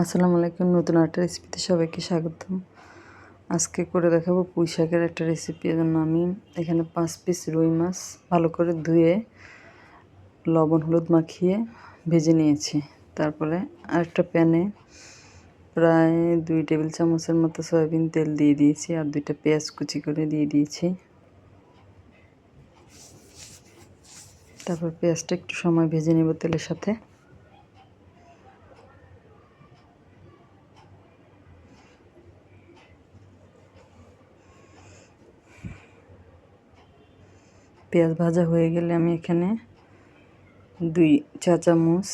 আসসালামু আলাইকুম, নতুন একটা রেসিপিতে সবাইকে স্বাগতম। আজকে করে দেখাবো পুঁই শাকের একটা রেসিপি জন্য আমি। এখানে পাঁচ পিস রুই মাছ ভালো করে ধুয়ে লবণ হলুদ মাখিয়ে ভেজে নিয়েছি। তারপরে আরেকটা প্যানে প্রায় দুই টেবিল চামচের মতো সয়াবিন তেল দিয়ে দিয়েছি আর দুইটা পেঁয়াজ কুচি করে দিয়ে দিয়েছি। তারপর পেঁয়াজটা একটু সময় ভেজে নেব তেলের সাথে। পেঁয়াজ ভাজা হয়ে গেলে আমি এখানে দুই চা চামচ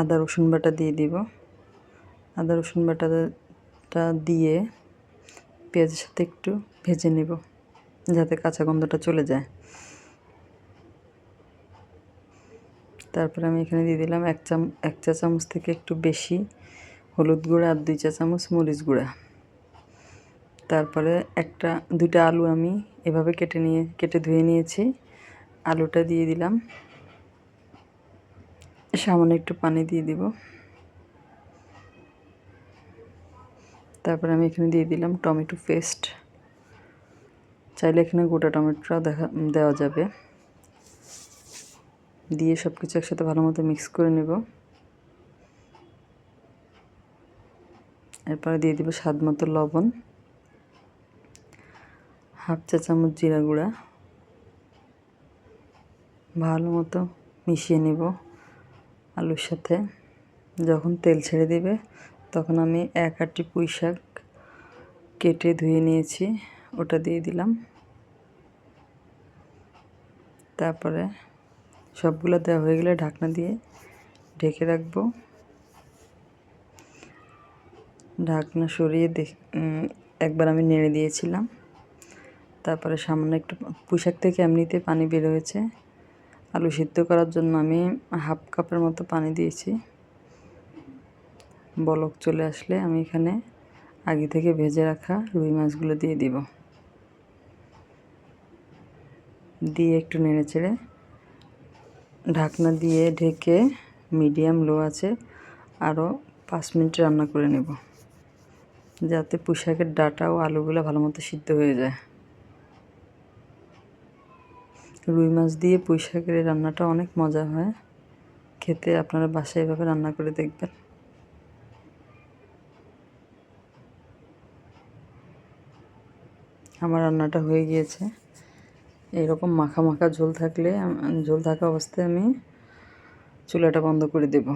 আদা, রসুন বাটা দিয়ে দিব। আদা, রসুন বাটাটা দিয়ে পেঁয়াজের সাথে একটু ভেজে নেব, যাতে কাঁচা গন্ধটা চলে যায়। তারপরে আমি এখানে দিয়ে দিলাম এক চাম, এক চা চামচ থেকে একটু বেশি হলুদ গুঁড়া আর দুই চা চামচ মরিচ গুঁড়া। তারপরে একটা, দুইটা আলু আমি এভাবে কেটে নিয়ে, কেটে ধুয়ে নিয়েছি। আলুটা দিয়ে দিলাম। সামান্য একটু পানি দিয়ে দিব। তারপরে আমি এখানে দিয়ে দিলাম টমেটো পেস্ট। চাইলে এখানে গোটা টমেটোটাও দেখা, দেওয়া যাবে। দিয়ে সব কিছু একসাথে ভালো মতো মিক্স করে নেব। এরপরে দিয়ে দিব স্বাদ মতো লবণ। হাফ চা চামচ জিরা গুঁড়া। ভালো মতো মিশিয়ে নেব আলুর সাথে। যখন তেল ছেড়ে দিবে, তখন আমি এক আটটি পুঁই শাক কেটে ধুয়ে নিয়েছি, ওটা দিয়ে দিলাম। তারপরে সবগুলো দেওয়া হয়ে গেলে ঢাকনা দিয়ে ঢেকে রাখব। ঢাকনা সরিয়ে দেখ একবার আমি নেড়ে দিয়েছিলাম। তারপরে সামান্য একটু পুঁশাক থেকে এমনিতে পানি বের হয়েছে। আলু সিদ্ধ করার জন্য আমি হাফ কাপের মতো পানি দিয়েছি। বলক চলে আসলে আমি এখানে আগে থেকে ভেজে রাখা রুই মাছগুলো দিয়ে দিব। দিয়ে একটু নেড়ে চেড়ে ঢাকনা দিয়ে ঢেকে মিডিয়াম লো আছে আরও পাঁচ মিনিট রান্না করে নেব। যাতে পুঁশাকের ডাটা ও আলুগুলো ভালো মতো সিদ্ধ হয়ে যায়। রুই মাছ দিয়ে পুঁই শাকের রান্নাটা অনেক মজা হয়। খেতে আপনারা বাসায় এভাবে রান্না করে দেখবেন। আমার রান্নাটা হয়ে গিয়েছে। এরকম মাখা মাখা ঝোল থাকলে, ঝোল থাকা অবস্থায় আমি চুলাটা বন্ধ করে দেব।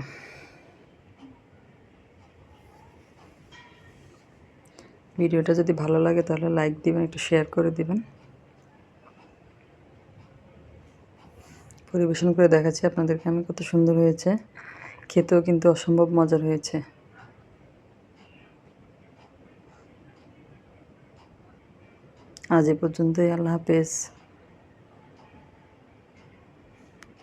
ভিডিওটা যদি ভালো লাগে তাহলে লাইক দিবেন, একটু শেয়ার করে দিবেন। পরিবেশন করে দেখাচ্ছি আপনাদেরকে। আমি কত সুন্দর হয়েছে। খেতেও কিন্তু অসম্ভব মজার হয়েছে। আজ এ পর্যন্তই। আল্লাহ হাফেজ।